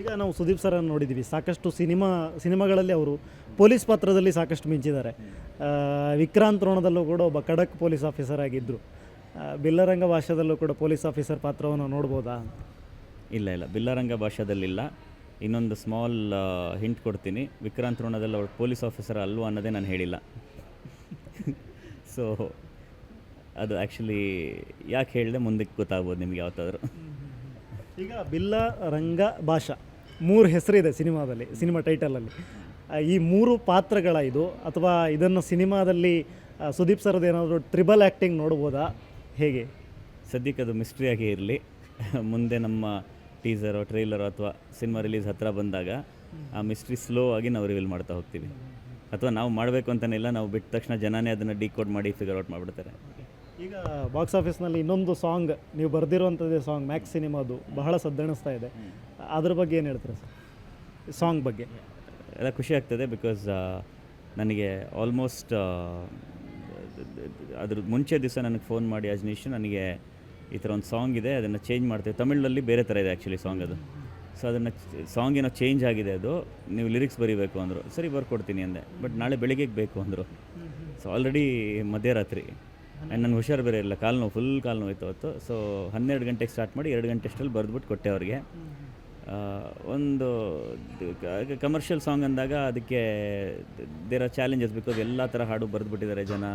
ಈಗ ನಾವು ಸುದೀಪ್ ಸರ್ ನೋಡಿದ್ದೀವಿ. ಸಾಕಷ್ಟು ಸಿನಿಮಾ ಸಿನಿಮಾಗಳಲ್ಲಿ ಅವರು ಪೊಲೀಸ್ ಪಾತ್ರದಲ್ಲಿ ಸಾಕಷ್ಟು ಮಿಂಚಿದ್ದಾರೆ. ವಿಕ್ರಾಂತ್ ರೋಣದಲ್ಲೂ ಕೂಡ ಒಬ್ಬ ಖಡಕ್ ಪೊಲೀಸ್ ಆಫೀಸರ್ ಆಗಿದ್ದರು ಬಿಲ್ಲರಂಗ ಭಾಷೆದಲ್ಲೂ ಕೂಡ ಪೊಲೀಸ್ ಆಫೀಸರ್ ಪಾತ್ರವನ್ನು ನೋಡ್ಬೋದಾ ಇಲ್ಲ ಇಲ್ಲ. ಬಿಲ್ಲರಂಗ ಭಾಷೆದಲ್ಲಿಲ್ಲ ಇನ್ನೊಂದು ಸ್ಮಾಲ್ ಹಿಂಟ್ ಕೊಡ್ತೀನಿ. ವಿಕ್ರಾಂತ್ ರೋಣದಲ್ಲಿ ಅವ್ರು ಪೊಲೀಸ್ ಆಫೀಸರ್ ಅಲ್ವಾ ಅನ್ನೋದೇ ನಾನು ಹೇಳಿಲ್ಲ. ಸೊ ಅದು ಆ್ಯಕ್ಚುಲಿ ಯಾಕೆ ಹೇಳಿದೆ ಮುಂದಕ್ಕೆ ಗೊತ್ತಾಗ್ಬೋದು ನಿಮ್ಗೆ ಯಾವತ್ತಾದರೂ. ಈಗ ಬಿಲ್ಲ ರಂಗ ಭಾಷಾ ಮೂರು ಹೆಸರಿದೆ ಸಿನಿಮಾದಲ್ಲಿ, ಸಿನಿಮಾ ಟೈಟಲಲ್ಲಿ. ಈ ಮೂರು ಪಾತ್ರಗಳ ಇದು, ಅಥವಾ ಇದನ್ನು ಸಿನಿಮಾದಲ್ಲಿ ಸುದೀಪ್ ಸರ್ದು ಏನಾದರೂ ಟ್ರಿಬಲ್ ಆ್ಯಕ್ಟಿಂಗ್ ನೋಡ್ಬೋದಾ? ಹೇಗೆ? ಸದ್ಯಕ್ಕೆ ಅದು ಮಿಸ್ಟ್ರಿಯಾಗಿ ಇರಲಿ. ಮುಂದೆ ನಮ್ಮ ಟೀಸರು ಟ್ರೈಲರು ಅಥವಾ ಸಿನಿಮಾ ರಿಲೀಸ್ ಹತ್ತಿರ ಬಂದಾಗ ಆ ಮಿಸ್ಟ್ರಿ ಸ್ಲೋ ಆಗಿ ನಾವು ರಿವೀಲ್ ಮಾಡ್ತಾ ಹೋಗ್ತೀವಿ. ಅಥವಾ ನಾವು ಮಾಡಬೇಕು ಅಂತಲೇ ಇಲ್ಲ, ನಾವು ಬಿಟ್ಟ ತಕ್ಷಣ ಜನನೇ ಅದನ್ನು ಡಿಕೋಡ್ ಮಾಡಿ ಫಿಗರ್ ಔಟ್ ಮಾಡಿಬಿಡ್ತಾರೆ. ಈಗ ಬಾಕ್ಸ್ ಆಫೀಸ್ನಲ್ಲಿ ಇನ್ನೊಂದು ಸಾಂಗ್, ನೀವು ಬರೆದಿರುವಂಥದ್ದೇ ಸಾಂಗ್ ಮ್ಯಾಕ್ಸ್ ಸಿನಿಮಾದು ಬಹಳ ಸದ್ದಣಿಸ್ತಾ ಇದೆ. ಅದ್ರ ಬಗ್ಗೆ ಏನು ಹೇಳ್ತಾರೆ ಸರ್? ಸಾಂಗ್ ಬಗ್ಗೆ. ಎಲ್ಲ ಖುಷಿ ಆಗ್ತದೆ ಬಿಕಾಸ್ ನನಗೆ ಆಲ್ಮೋಸ್ಟ್ ಅದ್ರ ಮುಂಚೆ ದಿವಸ ನನಗೆ ಫೋನ್ ಮಾಡಿ ಅಜ್ನೀಶ್, ನನಗೆ ಈ ಥರ ಒಂದು ಸಾಂಗ್ ಇದೆ, ಅದನ್ನು ಚೇಂಜ್ ಮಾಡ್ತೇವೆ. ತಮಿಳಲ್ಲಿ ಬೇರೆ ಥರ ಇದೆ ಆ್ಯಕ್ಚುಲಿ ಸಾಂಗ್ ಅದು. ಸೊ ಅದನ್ನು ಸಾಂಗ್ ಏನೋ ಚೇಂಜ್ ಆಗಿದೆ ಅದು, ನೀವು ಲಿರಿಕ್ಸ್ ಬರೀಬೇಕು ಅಂದರು. ಸರಿ ಬರ್ಕೊಡ್ತೀನಿ ಅಂದೆ ಬಟ್ ನಾಳೆ ಬೆಳಿಗ್ಗೆಗೆ ಬೇಕು ಅಂದರು. ಸೊ ಆಲ್ರೆಡಿ ಮಧ್ಯರಾತ್ರಿ. ಆ್ಯಂಡ್ ನನಗೆ ಹುಷಾರು ಬೇರೆ ಇಲ್ಲ ಕಾಲು ನೋವು ಫುಲ್ ಕಾಲು ನೋವು ಇತ್ತು ಅವತ್ತು. ಸೊ ಹನ್ನೆರಡು ಗಂಟೆಗೆ ಸ್ಟಾರ್ಟ್ ಮಾಡಿ ಎರಡು ಗಂಟೆ ಅಷ್ಟರಲ್ಲಿ ಬರೆದ್ಬಿಟ್ಟು ಕೊಟ್ಟೆ ಅವ್ರಿಗೆ. ಒಂದು ಕಮರ್ಷಿಯಲ್ ಸಾಂಗ್ ಅಂದಾಗ ಅದಕ್ಕೆ ದೇರ ಆರ್ ಚಾಲೆಂಜಸ್ ಬಿಕಾಸ್ ಎಲ್ಲ ಥರ ಹಾಡು ಬರೆದ್ಬಿಟ್ಟಿದ್ದಾರೆ ಜನ.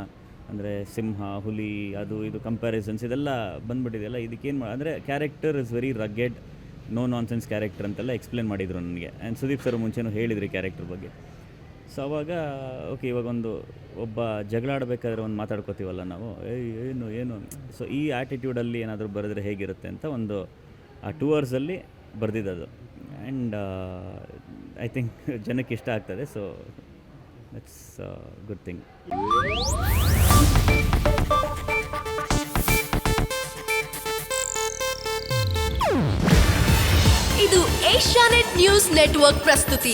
ಅಂದರೆ ಸಿಂಹ ಹುಲಿ ಅದು ಇದು ಕಂಪ್ಯಾರಿಸನ್ಸ್ ಇದೆಲ್ಲ ಬಂದ್ಬಿಟ್ಟಿದೆಯಲ್ಲ ಇದಕ್ಕೇನು ಮಾ ಅಂದರೆ character is very rugged no nonsense character ಅಂತೆಲ್ಲ ಎಕ್ಸ್ಪ್ಲೇನ್ ಮಾಡಿದರು ನನಗೆ. ಆ್ಯಂಡ್ ಸುದೀಪ್ ಸರ್ ಮುಂಚೆನೂ ಹೇಳಿದ್ರಿ ಕ್ಯಾರೆಕ್ಟರ್ ಬಗ್ಗೆ. ಸೊ ಅವಾಗ ಓಕೆ ಇವಾಗ ಒಂದು ಒಬ್ಬ ಜಗಳ ಆಡಬೇಕಾದ್ರೆ ಒಂದು ಮಾತಾಡ್ಕೋತೀವಲ್ಲ ನಾವು? ಏಯ್, ಏನು ಏನು? ಸೊ ಈ ಆ್ಯಟಿಟ್ಯೂಡಲ್ಲಿ ಏನಾದರೂ ಬರೆದ್ರೆ ಹೇಗಿರುತ್ತೆ ಅಂತ ಒಂದು, ಆ ಟೂ ಅವರ್ಸಲ್ಲಿ ಬರೆದಿದ್ದದು ಆ್ಯಂಡ್ ಐ ಥಿಂಕ್ ಜನಕ್ಕೆ ಇಷ್ಟ ಆಗ್ತದೆ. ಸೊ ದಟ್ಸ್ ಗುಡ್ ಥಿಂಗ್ ಇದು ಏಷ್ಯಾನೆಟ್ ನ್ಯೂಸ್ ನೆಟ್ವರ್ಕ್ ಪ್ರಸ್ತುತಿ.